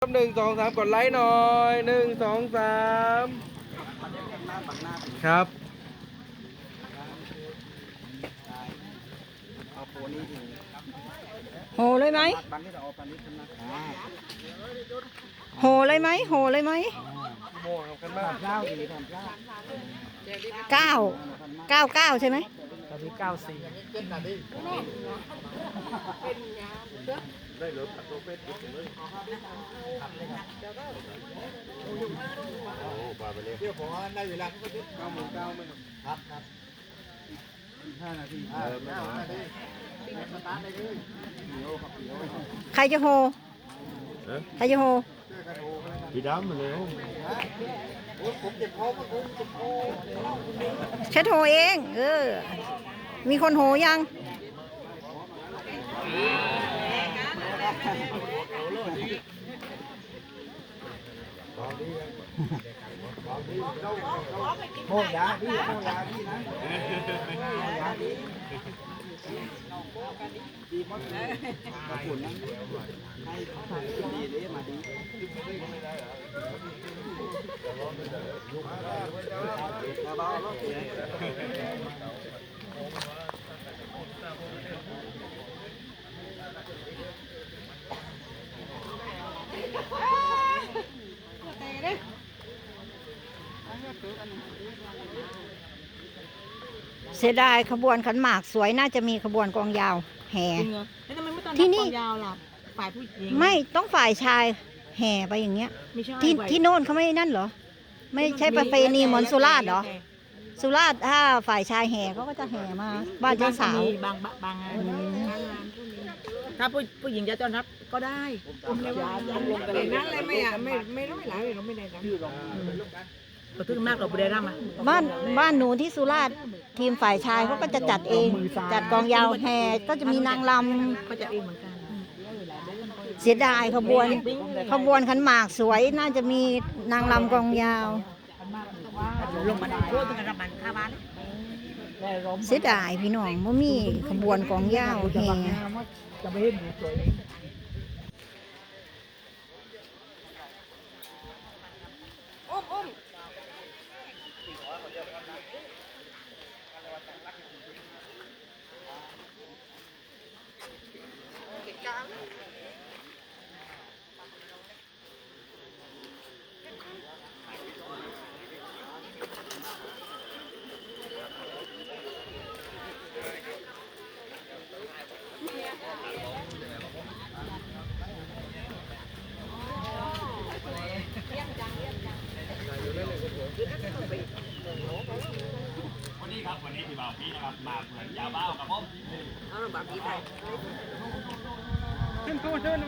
หนึ่งสองสามกดไลค์หน่อยหนึ่งสองสามครับเอาโปนี้ถึงโหเลยไหมบังที่เราเอาปันนี้ขึ้นมาอ่าโหเลยไหมโหเลยไหมโม่ครับกันมากเจ้าดี ทำเจ้าเก้าเก้าเก้าใช่ไหมตอนนี้เก้าสี่เดี๋ยวผมได้เวลาก็จะเก้าโมงเก้าไม่ครับครับห้านาทีเออไม่นาทีใครจะโหใครจะโห พี่ดำมาแล้วโอ้ผมเจ็บคอผมเจ็บคอฉันโหเองเออ มีคนโหยังโอ้ยาพี่โอ้ยาพี่นะยาพี่ดีมากเลยขอบคุณนะให้ เสียดายขบวนขันหมากสวยน่าจะมีขบวนกองยาวแห่ จริงเหรอแล้วทำไมไม่ตอนที่นี่นี่ยาวล่ะ ฝ่ายผู้หญิงไม่ต้องฝ่ายชายแห่ไปอย่างเงี้ย ไม่ใช่ที่ฝ่ายที่โน่นเขาไม่นั่นเหรอ ไม่ใช่ประเพณีเหมือนสุราษฎร์เหรอ สุราษฎร์ถ้าฝ่ายชายแห่เขาก็จะแห่มาบ้านเจ้าสาว บางบางบางงานบางงานถ้าผู้ผู้หญิงจะต้อนรับก็ได้ผมเลยว่าแต่นั้นเลยไม่อะไม่ไม่ร้อยหลายเลยเราไม่ได้รับก็ถึงมากเราไม่ได้รับอะบ้านบ้านหนูที่สุราษฎร์ทีมฝ่ายชายเขาก็จะจัดเอง จัดกองยาวแห่ก็จะมีนางรก็จะเองเหมือนกันำ เสียดายขบวน ขบวนขันหมากสวยน่าจะมีนางรำกองยาว ลงมาโคตรกันมันคาบ้านเสียดายพี่น้องว่ามีขบวนกองยาวแห่จะไม่เฮ บาปีนะครับมาเหมือนยาบ้าครับผมเอาแบบนี้ไปขึ้นตัวเชิญ